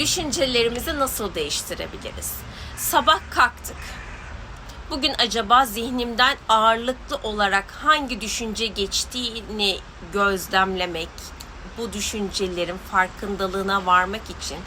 Düşüncelerimizi nasıl değiştirebiliriz? Sabah kalktık. Bugün acaba zihnimden ağırlıklı olarak hangi düşünce geçtiğini gözlemlemek, bu düşüncelerin farkındalığına varmak için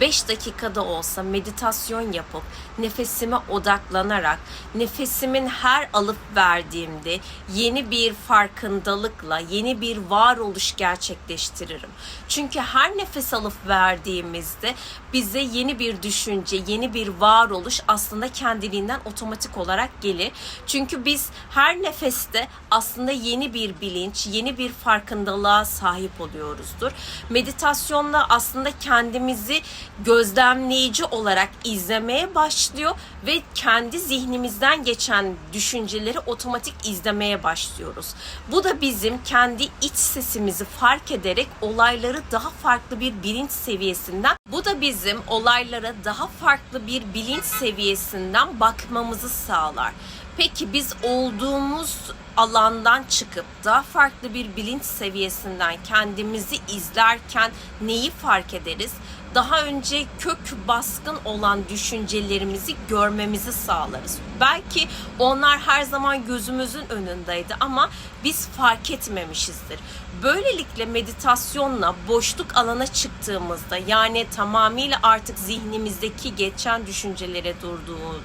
5 dakikada olsa meditasyon yapıp nefesime odaklanarak nefesimin her alıp verdiğimde yeni bir farkındalıkla yeni bir varoluş gerçekleştiririm. Çünkü her nefes alıp verdiğimizde bize yeni bir düşünce, yeni bir varoluş aslında kendiliğinden otomatik olarak gelir. Çünkü biz her nefeste aslında yeni bir bilinç, yeni bir farkındalığa sahip oluyoruzdur. Meditasyonla aslında kendimizi gözlemleyici olarak izlemeye başlıyor ve kendi zihnimizden geçen düşünceleri otomatik izlemeye başlıyoruz. Bu da bizim kendi iç sesimizi fark ederek olayları daha farklı bir bilinç seviyesinden, bu da bizim olaylara daha farklı bir bilinç seviyesinden bakmamızı sağlar. Peki biz olduğumuz alandan çıkıp daha farklı bir bilinç seviyesinden kendimizi izlerken neyi fark ederiz? Daha önce kök baskın olan düşüncelerimizi görmemizi sağlarız. Belki onlar her zaman gözümüzün önündeydi ama biz fark etmemişizdir. Böylelikle meditasyonla boşluk alana çıktığımızda yani tamamıyla artık zihnimizdeki geçen düşüncelere durduğu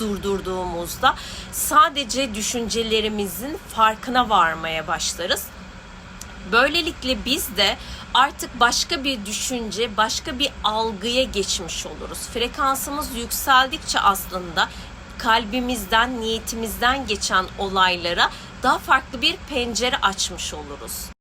durdurduğumuzda sadece düşüncelerimizin farkına varmaya başlarız. Böylelikle biz de artık başka bir düşünce, başka bir algıya geçmiş oluruz. Frekansımız yükseldikçe aslında kalbimizden, niyetimizden geçen olaylara daha farklı bir pencere açmış oluruz.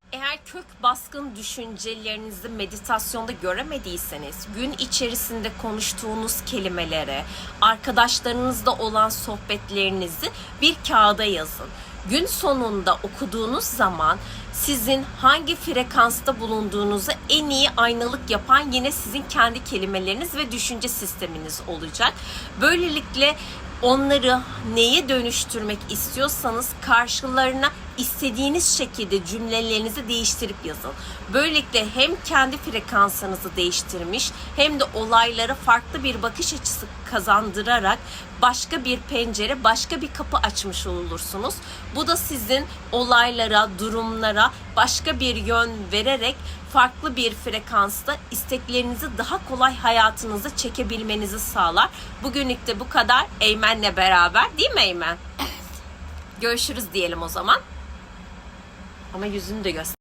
Kök baskın düşüncelerinizi meditasyonda göremediyseniz gün içerisinde konuştuğunuz kelimelere, arkadaşlarınızla olan sohbetlerinizi bir kağıda yazın. Gün sonunda okuduğunuz zaman sizin hangi frekansta bulunduğunuzu en iyi aynalık yapan yine sizin kendi kelimeleriniz ve düşünce sisteminiz olacak. Böylelikle onları neye dönüştürmek istiyorsanız karşılarına istediğiniz şekilde cümlelerinizi değiştirip yazın. Böylelikle hem kendi frekansınızı değiştirmiş hem de olaylara farklı bir bakış açısı kazandırarak başka bir pencere, başka bir kapı açmış olursunuz. Bu da sizin olaylara, durumlara başka bir yön vererek farklı bir frekansta isteklerinizi daha kolay hayatınıza çekebilmenizi sağlar. Bugünlük de bu kadar Eymen'le beraber değil mi Eymen? Görüşürüz diyelim o zaman. Ama yüzünü de göster.